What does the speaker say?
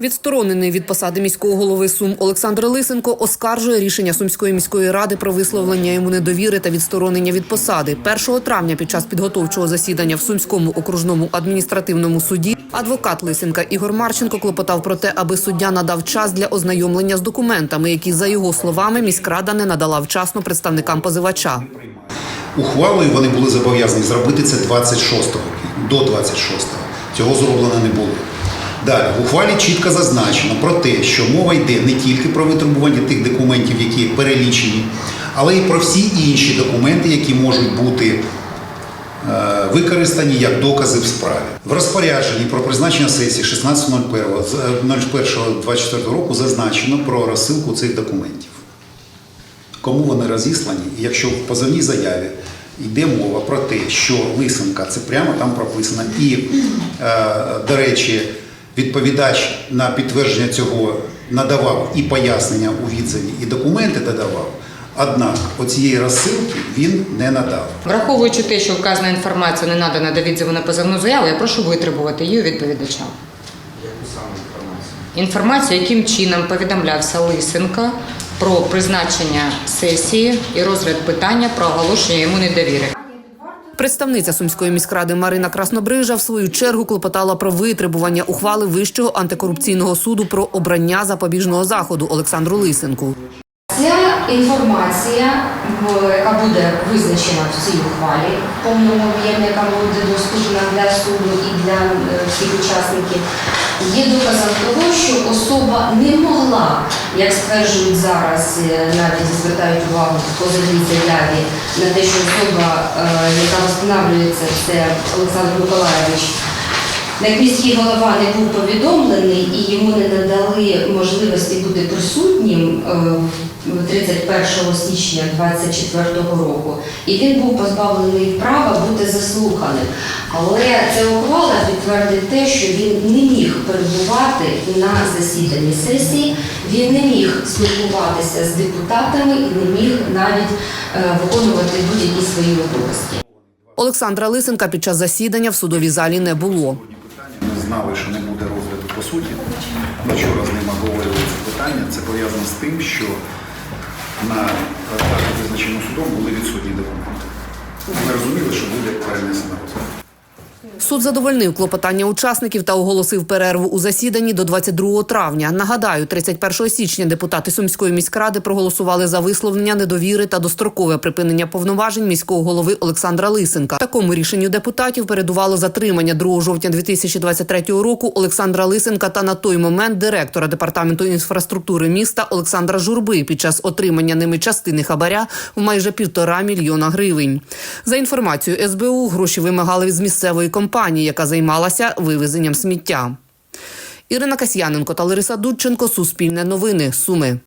Відсторонений від посади міського голови Сум Олександр Лисенко оскаржує рішення Сумської міської ради про висловлення йому недовіри та відсторонення від посади. 1 травня під час підготовчого засідання в Сумському окружному адміністративному суді адвокат Лисенка Ігор Марченко клопотав про те, аби суддя надав час для ознайомлення з документами, які за його словами міськрада не надала вчасно представникам позивача. Ухвалою вони були зобов'язані зробити це 26 квітня, до 26-го. Цього зроблено не було. Далі, в ухвалі чітко зазначено про те, що мова йде не тільки про витребування тих документів, які перелічені, але й про всі інші документи, які можуть бути е, використані як докази в справі. В розпорядженні про призначення сесії 16.01.24 року зазначено про розсилку цих документів кому вони розіслані, якщо в позовній заяві йде мова про те, що Лисенка, це прямо там прописано, і, е, до речі, відповідач на підтвердження цього надавав і пояснення у відзиві, і документи додавав. Однак оцієї розсилки він не надав. Враховуючи те, що вказана інформація не надана до відзиву на позовну заяву, я прошу витребувати її у відповідача. Яку саме інформацію? Інформацію, яким чином повідомлявся Лисенко про призначення сесії і розгляд питання про оголошення йому недовіри. Представниця сумської міськради Марина Краснобрижа в свою чергу клопотала про витребування ухвали Вищого антикорупційного суду про обрання запобіжного заходу Олександру Лисенку. Ця інформація, яка буде визначена в цій ухвалі, повному об'ємі, яка буде доступна для суду і для е, всіх учасників, є доказом того, що особа не могла, як стверджують зараз, е, навіть звертають увагу в позовній заяві на те, що особа, е, яка встановлюється, це Олександр Миколаєвич, як міський голова не був повідомлений і йому не надали можливості бути присутнім 31 січня 24 року, і він був позбавлений права бути заслуханим. Але ця ухвала підтвердить те, що він не міг перебувати на засіданні сесії, він не міг спілкуватися з депутатами і не міг навіть е, виконувати будь-які свої обов'язки. Олександра Лисенка під час засідання в судовій залі не було. питання. Ми знали, що не буде розгляду по суті. Ми вчора з ним обговорювали це питання. Це пов'язано з тим, що на дату визначену судом були відсутні документи. Ми розуміли, що буде перенесена розгляд. Суд задовольнив клопотання учасників та оголосив перерву у засіданні до 22 травня. Нагадаю, 31 січня депутати Сумської міськради проголосували за висловлення недовіри та дострокове припинення повноважень міського голови Олександра Лисенка. Такому рішенню депутатів передувало затримання 2 жовтня 2023 року Олександра Лисенка та на той момент директора департаменту інфраструктури міста Олександра Журби під час отримання ними частини хабаря в майже півтора мільйона гривень. За інформацією СБУ, гроші вимагали від місцевої компанії, яка займалася вивезенням сміття. Ірина Касьяненко та Лариса Дудченко. Суспільне новини. Суми.